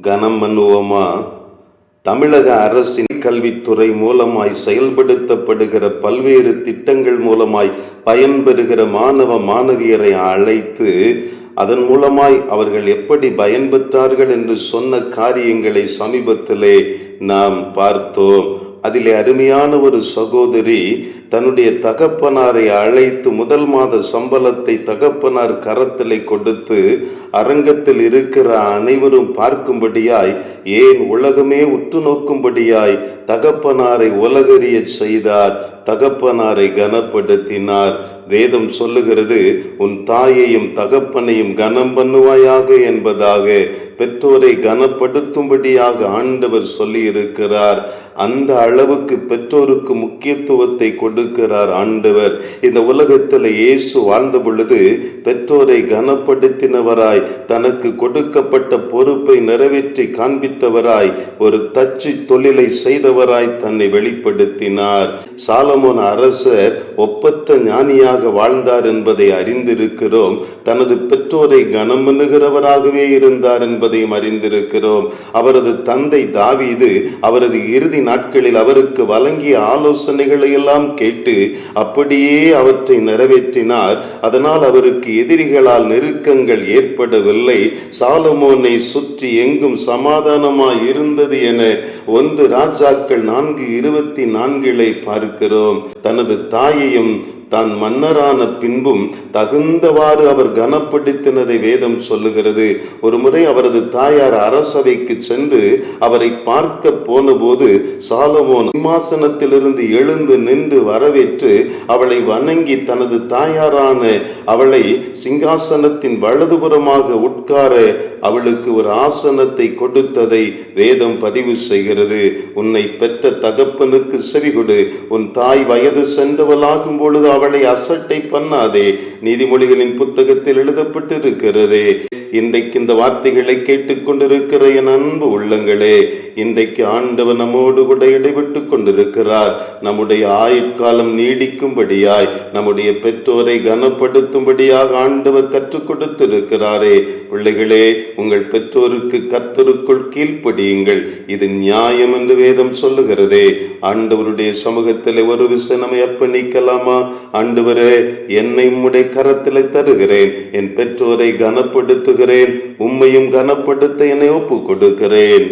கனம் பண்ணுவோமா? தமிழக அரசின் கல்வித்துறை மூலமாய் செயல்படுத்தப்படுகிற பல்வேறு திட்டங்கள் மூலமாய் பயன்பெறுகிற மாணவ மாணவியரை அழைத்து அதன் மூலமாய் அவர்கள் எப்படி பயன்பெற்றார்கள் என்று சொன்ன காரியங்களை சமீபத்திலே நாம் பார்த்தோம். அதிலே அருமையான ஒரு சகோதரி தன்னுடைய தகப்பனாரை அழைத்து முதல் மாத சம்பளத்தை தகப்பனார் கரத்திலே கொடுத்து அரங்கத்தில் இருக்கிற அனைவரும் பார்க்கும்படியாய் ஏன் உலகமே உற்று நோக்கும்படியாய் தகப்பனாரை உலகறிய செய்தார் தகப்பனாரை கனப்படுத்தினார். வேதம் சொல்லுகிறது உன் தாயையும் தகப்பனையும் கனம் பண்ணுவாயாக என்பதாக பெற்றோரை கனப்படுத்தும்படியாக ஆண்டவர் சொல்லி இருக்கிறார் அந்த அளவுக்கு பெற்றோருக்கு முக்கியத்துவத்தை கொடுக்கிறார் ஆண்டவர். இந்த உலகத்தில் இயேசு வாழ்ந்த பொழுது பெற்றோரை கனப்படுத்தினவராய் தனக்கு கொடுக்கப்பட்ட பொறுப்பை நிறைவேற்றி காண்பித்தவராய் ஒரு தச்சு தொழிலை செய்தவராய் தன்னை வெளிப்படுத்தினார். சாலமோன் அரசர் ஒப்பற்ற ஞானியாக வாழ்ந்தார் என்பதை அறிந்திருக்கிறோம். தனது பெற்றோரை கனமனுகிறவராகவே இருந்தார் என்பதையும் அறிந்திருக்கிறோம். அவரது தந்தை தாவீது அவரது இறுதி நாட்களில் அவருக்கு வழங்கிய ஆலோசனைகளை எல்லாம் கேட்டு அப்படியே அவற்றை நிறைவேற்றினார். அதனால் அவருக்கு எதிரிகளால் நெருக்கங்கள் ஏற்படவில்லை. சாலமோனை சுற்றி எங்கும் சமாதானமாய் இருந்தது என ஒன்று ராஜாக்கள் நான்கு இருபத்தி நான்கிலே பார்க்கிறோம். தனது தாயையும் தான் மன்னரான பின்பும் தகுந்தவாறு அவர் கனப்படுத்தினதை வேதம் சொல்லுகிறது. ஒரு முறை அவரது தாயார் அரசவைக்கு சென்று அவரை பார்க்க போனபோது சாலமோன் சிம்மாசனத்திலிருந்து எழுந்து நின்று வரவேற்று அவளை வணங்கி தனது தாயாரான அவளை சிங்காசனத்தின் வலதுபுறமாக உட்கார அவளுக்கு ஒரு ஆசனத்தை கொடுத்ததை வேதம் பதிவு செய்கிறது. உன்னை பெற்ற தகப்பனுக்கு செவிகொடு உன் தாய் வயது சென்றவளாகும் பொழுது அவளை அசட்டை பண்ணாதே. நீதிமொழிகளின் புத்தகத்தில் எழுதப்பட்டிருக்கிறதே. இன்றைக்கு இந்த வார்த்தைகளை கேட்டுக்கொண்டிருக்கிற என் அன்பு உள்ளங்களே இன்றைக்கு ஆண்டவர் நம்மோடு கூட இடைவிட்டு கொண்டிருக்கிறார். நம்முடைய ஆயுட்காலம் நீடிக்கும்படியாய் நம்முடைய பெற்றோரை கனப்படுத்தும்படியாக ஆண்டவர் கற்றுக் கொடுத்திருக்கிறாரே. பிள்ளைகளே உங்கள் பெற்றோருக்கு கத்தருக்குள் கீழ்ப்படியுங்கள். இது நியாயம் என்று வேதம் சொல்லுகிறதே. ஆண்டவருடைய சமூகத்தில் ஒரு விஷயம் நம்மை அர்ப்பணிக்கலாமா? ஆண்டவரே என்னை உம்முடைய கரத்தில் தருகிறேன். என் பெற்றோரை கனப்படுத்து கனப்படுத்துகிறேன் உம்மையும் கனப்படுத்த என்னை ஒப்புக் கொடுக்கிறேன்